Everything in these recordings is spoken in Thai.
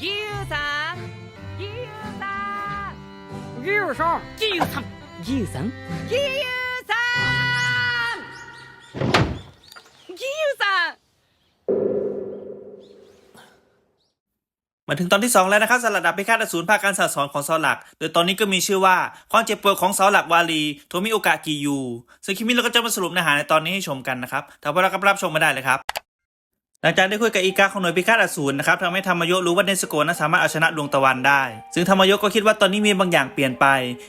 義勇さん義勇さん義勇さん義勇さん義勇さん義勇さん義勇さん มาถึงตอนที่ 2 แล้วนะครับสำหรับดาบพิฆาตอสูรภาคการสั่งสอนของเสาหลัก โดยตอนนี้ก็มีชื่อว่าความเจ็บปวดของเสาหลักวาลีโทมิโอกะกิยูซึ่งคลิปนี้เราก็จะมาสรุปเนื้อหาในตอนนี้ให้ชมกันนะครับถ้าพวกเราก็รับชมมาได้เลยครับ หลังจากได้คุยกับอีกาของหน่วยพิฆาตอสูรนะครับทำให้ธรรมโยรู้ว่าเนสโกนั้นสามารถเอาชนะดวงตะวันได้ ซึ่งธรรมโยก็คิดว่าตอนนี้มีบางอย่างเปลี่ยนไป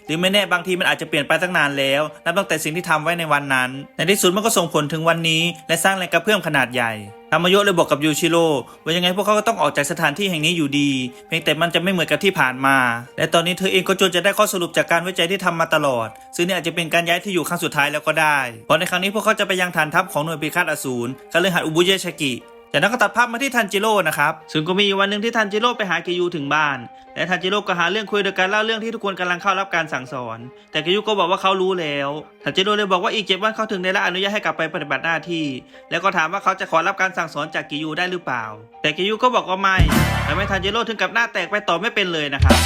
หรือไม่แน่บางทีมันอาจจะเปลี่ยนไปตั้งนานแล้วนับตั้งแต่สิ่งที่ทำไว้ในวันนั้น ในที่สุดมันก็ส่งผลถึงวันนี้ และสร้างแรงกระเพื่อมขนาดใหญ่ธรรมโยเลยบอกกับยูชิโร่ว่ายังไงพวกเขาก็ต้องออกจากสถานที่แห่งนี้อยู่ดี เพียงแต่มันจะไม่เหมือนกับที่ผ่านมา และตอนนี้เธอเองก็จนจะได้ข้อสรุปจากการวิจัยที่ทำมาตลอด ซึ่งนี่อาจจะเป็นการย้ายที่อยู่ครั้งสุดท้ายแล้วก็ได้เพราะในครั้งนี้พวกเขาจะไปยังฐานทัพของหน่วยพิฆาตอสูรคฤหาสน์อุบุเยชกิ จากนั้นก็ตัดภาพมาที่ทันจิโร่นะครับ ซึ่งก็มีวันหนึ่งที่ทันจิโร่ไปหาเกยูถึงบ้าน และทันจิโร่ก็หาเรื่องคุยโดยการเล่าเรื่องที่ทุกคนกำลังเข้ารับการสั่งสอน แต่เกยูก็บอกว่าเขารู้แล้ว ทันจิโร่เลยบอกว่าอีกเจ็ดวันเขาถึงได้รับอนุญาตให้กลับไปปฏิบัติหน้าที่ แล้วก็ถามว่าเขาจะขอรับการสั่งสอนจากเกยูได้หรือเปล่า แต่เกยูก็บอกว่าไม่ทำให้ทันจิโร่ถึงกับหน้าแตกไปตอบไม่เป็นเลยนะครับ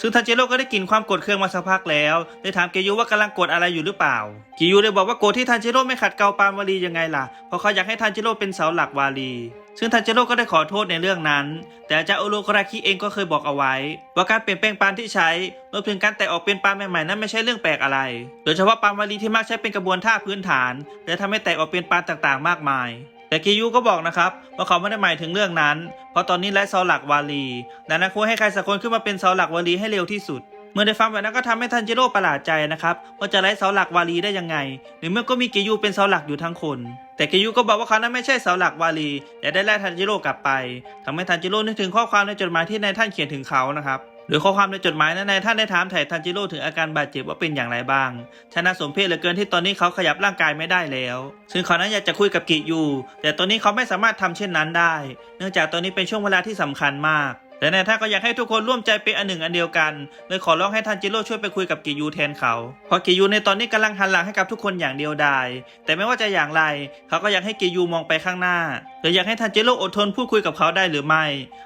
ซึ่งทันจิโร่ก็ได้กลิ่นความโกรธเคืองมาสักพักแล้วเลยถามเกยูว่ากำลังโกรธอะไรอยู่หรือเปล่าเกยูเลยบอกว่าโกรธที่ทันจิโร่ไม่ขัดเกลาปานวารียังไงล่ะเพราะเขาอยากให้ทันจิโร่เป็นเสาหลักวารีซึ่งทันจิโร่ก็ได้ขอโทษในเรื่องนั้น แต่อาจารย์โอโรคราคิเองก็เคยบอกเอาไว้ ว่าการเปลี่ยนแปลงปานที่ใช้รวมถึงการแตกออกเป็นปานใหม่ๆนั้นไม่ใช่เรื่องแปลกอะไร โดยเฉพาะปานวารีที่มักใช้เป็นกระบวนท่าพื้นฐาน และทำให้แตกออกเป็นปานต่างๆ มากมาย แต่กิยูก็บอกนะครับว่าเขาไม่ได้หมายถึงเรื่องนั้น เพราะตอนนี้ไร้เสาหลักวาลีดังนั้นควให้ใครสักคนขึ้นมาเป็นเสาหลักวาลีให้เร็วที่สุด เมื่อได้ฟังแบบนั้นก็ทำให้ทันจิโร่ประหลาดใจนะครับว่าจะไร้เสาหลักวาลีได้ยังไงหรือเมื่อก็มีเกยูเป็นเสาหลักอยู่ทั้งคน แต่เกยูก็บอกว่าเขานั้นไม่ใช่เสาหลักวาลีแต่ได้ไล่ทันจิโร่กลับไปทำให้ทันจิโร่นึกถึงข้อความในจดหมายที่นายท่านเขียนถึงเขานะครับ โดยข้อความในจดหมายนั้นนายท่านได้ถามถ่ายทันจิโร่ถึงอาการบาดเจ็บว่าเป็นอย่างไรบ้างชนะสมเพศเหลือเกินที่ตอนนี้เขาขยับร่างกายไม่ได้แล้ว ซึ่งเขานั้นอยากจะคุยกับกิยูแต่ตอนนี้เขาไม่สามารถทำเช่นนั้นได้ เนื่องจากตอนนี้เป็นช่วงเวลาที่สำคัญมาก แต่นายท่าก็อยากให้ทุกคนร่วมใจเป็นอันหนึ่งอันเดียวกันเลยขอร้องให้ทันจิโร่ช่วยไปคุยกับกิยูแทนเขาเพราะกิยูในตอนนี้กำลังหันหลังให้กับทุกคนอย่างเดียวดายแต่ไม่ว่าจะอย่างไร เขาก็อยากให้กิยูมองไปข้างหน้าหรืออยากให้ทันจิโร่อดทนพูดคุยกับเขาได้หรือไม่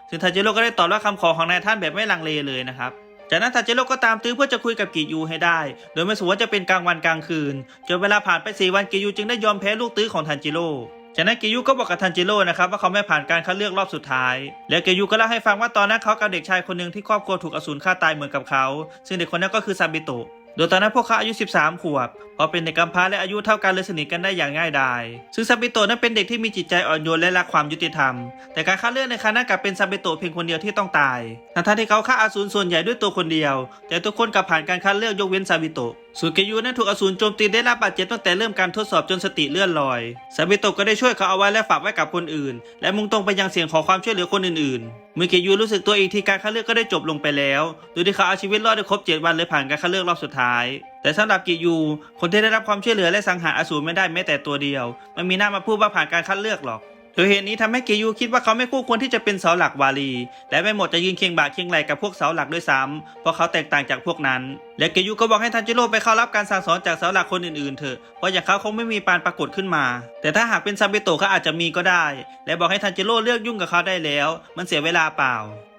ซึ่งทันจิโร่ก็ได้ตอบรับคำขอของนายท่านแบบไม่ลังเลเลยนะครับจากนั้นทันจิโร่ก็ตามตื้อเพื่อจะคุยกับกิยูให้ได้ โดยไม่สนว่าจะเป็นกลางวันกลางคืน จนเวลาผ่านไปสี่วันกิยูจึงได้ยอมแพ้ลูกตื้อของทันจิโร่ จากนั้นเกยูก็บอกกับทันจิโร่นะครับว่าเขาไม่ผ่านการคัดเลือกรอบสุดท้าย แล้วเกยูก็เล่าให้ฟังว่าตอนนั้นเขากับเด็กชายคนหนึ่งที่ครอบครัวถูกอสูรฆ่าตายเหมือนกับเขา ซึ่งเด็กคนนั้นก็คือซาบิโตะโดยตอนนั้นพวกเขาอายุ 13 ขวบพราะเป็นเด็กกำพร้าและอายุเท่ากันเลยสนิทกันได้อย่างง่ายดาย ซึ่งซาบิโตะนั้นเป็นเด็กที่มีจิตใจอ่อนโยนและรักความยุติธรรม แต่การคัดเลือกในครั้งนั้นกลับเป็นซาบิโตะเพียงคนเดียวที่ต้องตาย ทั้งที่เขาฆ่าอสูรส่วนใหญ่ด้วยตัวคนเดียว แต่ทุกคนกลับผ่านการคัดเลือกยกเว้นซาบิโตะส่วนเกยูนั้นถูกอสูรโจมตีได้รับบาดเจ็บตั้งแต่เริ่มการทดสอบจนสติเลื่อนลอยซาบิโตะก็ได้ช่วยเขาเอาไว้และฝากไว้กับคนอื่น และมุ่งตรงไปยังเสียงขอความช่วยเหลือคนอื่นๆ เมื่อเกยูรู้สึกตัวอีกทีการคัดเลือกก็ได้จบลงไปแล้ว โดยที่เขาเอาชีวิตรอดได้ครบ 7 วันเลยผ่านการคัดเลือกรอบสุดท้าย แต่สำหรับกิยู คนที่ได้รับความช่วยเหลือและสังหารอสูรไม่ได้แม้แต่ตัวเดียว มันมีหน้ามาพูดว่าผ่านการคัดเลือกหรอก โดยเหตุนี้ทำให้เกยูคิดว่าเขาไม่คู่ควรที่จะเป็นเสาหลักวาลี และไม่หมดจะยืนเคียงบ่าเคียงไหลกับพวกเสาหลักด้วยซ้ำเพราะเขาแตกต่างจากพวกนั้น และเกยูก็บอกให้ทันจิโร่ไปเข้ารับการสั่งสอนจากเสาหลักคนอื่นๆเถอะเพราะอย่างเขาคงไม่มีปานปรากฏขึ้นมา แต่ถ้าหากเป็นซาเบโตะเขาอาจจะมีก็ได้ และบอกให้ทันจิโร่เลือกยุ่งกับเขาได้แล้ว มันเสียเวลาเปล่า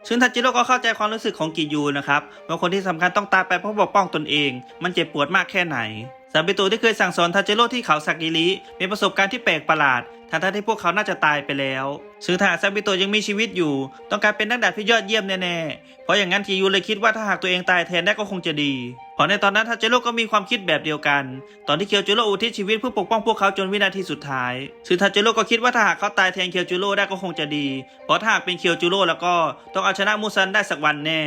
ซึ่งทันจิโร่ก็เข้าใจความรู้สึกของกิยูนะครับว่าคนที่สำคัญต้องตายไปเพราะปกป้องตนเอง มันเจ็บปวดมากแค่ไหน ซาบิโตะที่เคยสั่งสอนทาเจโร่ที่เขาสักกิริมีประสบการณ์ที่แปลกประหลาดทั้งที่พวกเขาน่าจะตายไปแล้วซึ่งถ้าซาบิโตะยังมีชีวิตอยู่ ต้องการเป็นนักดาบที่ยอดเยี่ยมแน่ๆ เพราะอย่างนั้นทียูเลยคิดว่าถ้าหากตัวเองตายแทนได้ก็คงจะดีเพราะในตอนนั้นทาเจโร่ก็มีความคิดแบบเดียวกัน ตอนที่เคียวจูโร่อุทิศชีวิตเพื่อปกป้องพวกเขาจนวินาทีสุดท้ายซึ่งทาเจโร่ก็คิดว่าถ้าหากเขาตายแทนเคียวจูโร่ได้ก็คงจะดี เพราะถ้าหากเป็นเคียวจูโร่แล้วก็ต้องเอาชนะมูซันได้สักวันแน่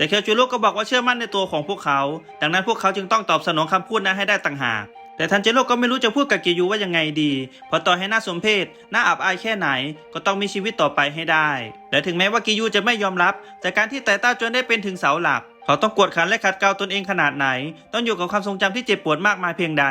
แต่เคียวจูโร่ก็บอกว่าเชื่อมั่นในตัวของพวกเขา ดังนั้นพวกเขาจึงต้องตอบสนองคำพูดนั้นให้ได้ต่างหาก แต่ทันเจโร่ก็ไม่รู้จะพูดกับกิยูว่ายังไงดี เพราะต่อให้น่าสมเพชน่าอับอายแค่ไหน ก็ต้องมีชีวิตต่อไปให้ได้ และถึงแม้ว่ากิยูจะไม่ยอมรับ แต่การที่ไต่ต้าจนได้เป็นถึงเสาหลัก เขาต้องกวดขันและขัดเกลาตนเองขนาดไหน ต้องอยู่กับความทรงจำที่เจ็บปวดมากมายเพียงใด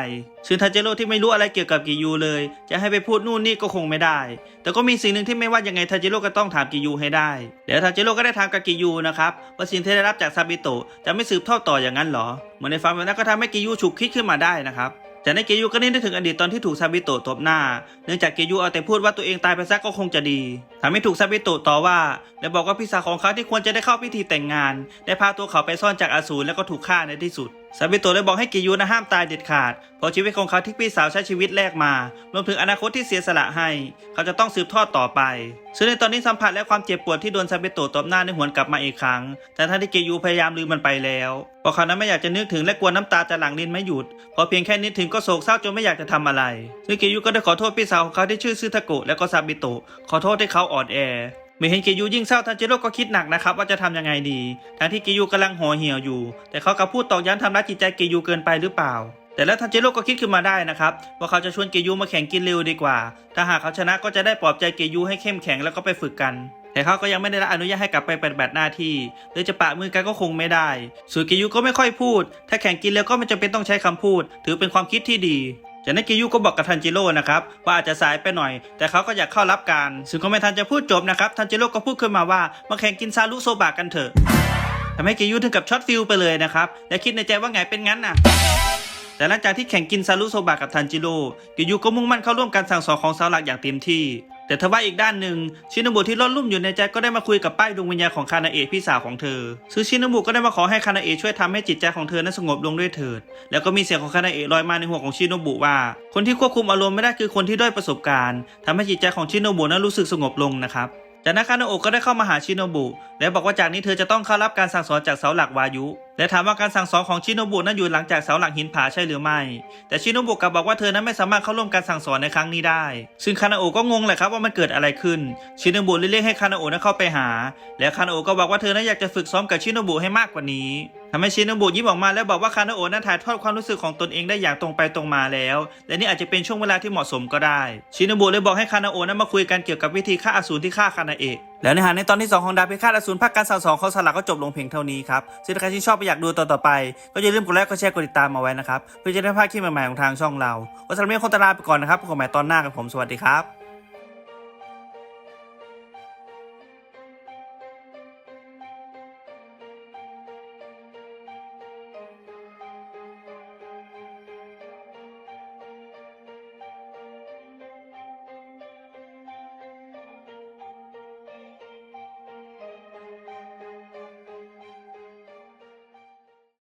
ซึ่งทาเจโร่ที่ไม่รู้อะไรเกี่ยวกับกิยูเลย จะให้ไปพูดนู่นนี่ก็คงไม่ได้ แต่ก็มีสิ่งหนึ่งที่ไม่ว่ายังไงทาเจโร่ก็ต้องถามกิยูให้ได้เดี๋ยวทาเจโร่ก็ได้ถามกับกิยูนะครับว่าสิ่งที่ได้รับจากซาบิโตะจะไม่สืบทอดต่ออย่างนั้นหรอ เหมือนในฟังแบบนั้นก็ทำให้กิยูฉุกคิดขึ้นมาได้นะครับจากนั้นเกยูก็นึกถึงอดีตตอนที่ถูกซาบิโตะตบหน้า เนื่องจากเกยูเอาแต่พูดว่าตัวเองตายไปซะก็คงจะดีทำให้ถูกซาบิโตะต่อว่า และบอกว่าพี่สาวของเขาที่ควรจะได้เข้าพิธีแต่งงาน ได้พาตัวเขาไปซ่อนจากอาสูรแล้วก็ถูกฆ่าในที่สุดซาบิโตะเลยบอกให้เกยูนะห้ามตายเด็ดขาด เพราะชีวิตของเขาที่พี่สาวใช้ชีวิตแลกมา รวมถึงอนาคตที่เสียสละให้ เขาจะต้องสืบทอดต่อไป ซึ่งในตอนนี้สัมผัสและความเจ็บปวดที่โดนซาบิโตะตบหน้าในหวนกลับมาอีกครั้ง แต่ท่านที่เกยูพยายามลืมมันไปแล้วเพราะเขานั้นไม่อยากจะนึกถึงและกลัวน้ำตาจะหลั่งลินไม่หยุด พอเพียงแค่นึกถึงก็โศกเศร้าจนไม่อยากจะทำอะไรซึ่งเกยูก็ได้ขอโทษพี่สาวของเขาที่ชื่อซึทาโกะและก็ซาบิโตะขอโทษที่เขาอ่อนแอ เมื่อเห็นเกยูยิ่งเศร้าทันจิโร่ก็คิดหนักนะครับว่าจะทำยังไงดี ทั้งที่เกยูกำลังห่อเหี่ยวอยู่ แต่เขากลับพูดตอกย้ำทำร้ายจิตใจเกยูเกินไปหรือเปล่า แต่แล้วทันจิโร่ก็คิดขึ้นมาได้นะครับว่าเขาจะชวนเกยูมาแข่งกินเร็วดีกว่า ถ้าหากเขาชนะก็จะได้ปลอบใจเกยูให้เข้มแข็งแล้วก็ไปฝึกกัน แต่เขาก็ยังไม่ได้รับอนุญาตให้กลับไปปฏิบัติหน้าที่หรือจะปะมือกันก็คงไม่ได้ส่วนเกยูก็ไม่ค่อยพูด ถ้าแข่งกินเร็วก็ไม่จำเป็นต้องใช้คำพูด ถือเป็นความคิดที่ดี จากนั้นกิยูก็บอกกับทันจิโร่นะครับว่าอาจจะสายไปหน่อย แต่เขาก็อยากเข้ารับการ ซึ่งก็ไม่ทันจะพูดจบนะครับทันจิโร่ก็พูดขึ้นมาว่ามาแข่งกินซาลุโซบะกันเถอะทำให้กิยูถึงกับช็อตฟิลไปเลยนะครับและคิดในใจว่าไงเป็นงั้นน่ะแต่หลังจากที่แข่งกินซารุโซบะกับทันจิโร่กิยูก็มุ่งมั่นเข้าร่วมการสั่งสอนของสาวหลักอย่างเต็มที่ แต่ทว่าอีกด้านหนึ่งชินบุที่ร่อนรุ่มอยู่ในใจก็ได้มาคุยกับป้ายดวงวิญญาณของคานาเอะพี่สาวของเธอซึ่งชินบุก็ได้มาขอให้คานาเอะช่วยทำให้จิตใจของเธอนั้นสงบลงด้วยเถิด แล้วก็มีเสียงของคานาเอะลอยมาในหัวของชินบุว่า คนที่ควบคุมอารมณ์ไม่ได้คือคนที่ด้อยประสบการณ์ทำให้จิตใจของชินบุนั้นรู้สึกสงบลงนะครับจากนั้นคานาโอะก็ได้เข้ามาหาชิโนบุและบอกว่าจากนี้เธอจะต้องเข้ารับการสั่งสอนจากเสาหลักวายุ และถามว่าการสั่งสอนของชิโนบุนั้นอยู่หลังจากเสาหลักหินผาใช่หรือไม่ แต่ชิโนบุกลับบอกว่าเธอนั้นไม่สามารถเข้าร่วมการสั่งสอนในครั้งนี้ได้ ซึ่งคานาโอก็งงแหละครับว่ามันเกิดอะไรขึ้น ชิโนบุเลยเรียกให้คานาโอนั้นเข้าไปหา แล้วคานาโอก็บอกว่าเธอนั้นอยากจะฝึกซ้อมกับชิโนบุให้มากกว่านี้ทำให้ชิโนบุยิ้มออกมาแล้วบอกว่าคานาโอนั้นถ่ายทอดความรู้สึกของตนเองได้อย่างตรงไปตรงมาแล้ว และนี่อาจจะเป็นช่วงเวลาที่เหมาะสมก็ได้ ชิโนบุเลยบอกให้คานาโอนั้นมาคุยกันเกี่ยวกับวิธีฆ่าอสูรที่ฆ่าคานาเอะ แล้วในหาในตอนที่ 2 ของดาบพิฆาตอสูรภาคการสาวสอนของสลักก็จบลงเพียงเท่านี้ครับซึ่งใครที่ชอบไปอยากดูตอนต่อไป ก็อย่าลืมกดไลค์กดแชร์กดติดตามมาไว้นะครับ เพื่อจะได้ไม่พลาดคลิปใหม่ๆของทางช่องเราวันสำหรับนี้คงตลาไปก่อนนะครับพบกันใหม่ตอนหน้ากับผมสวัสดีครับ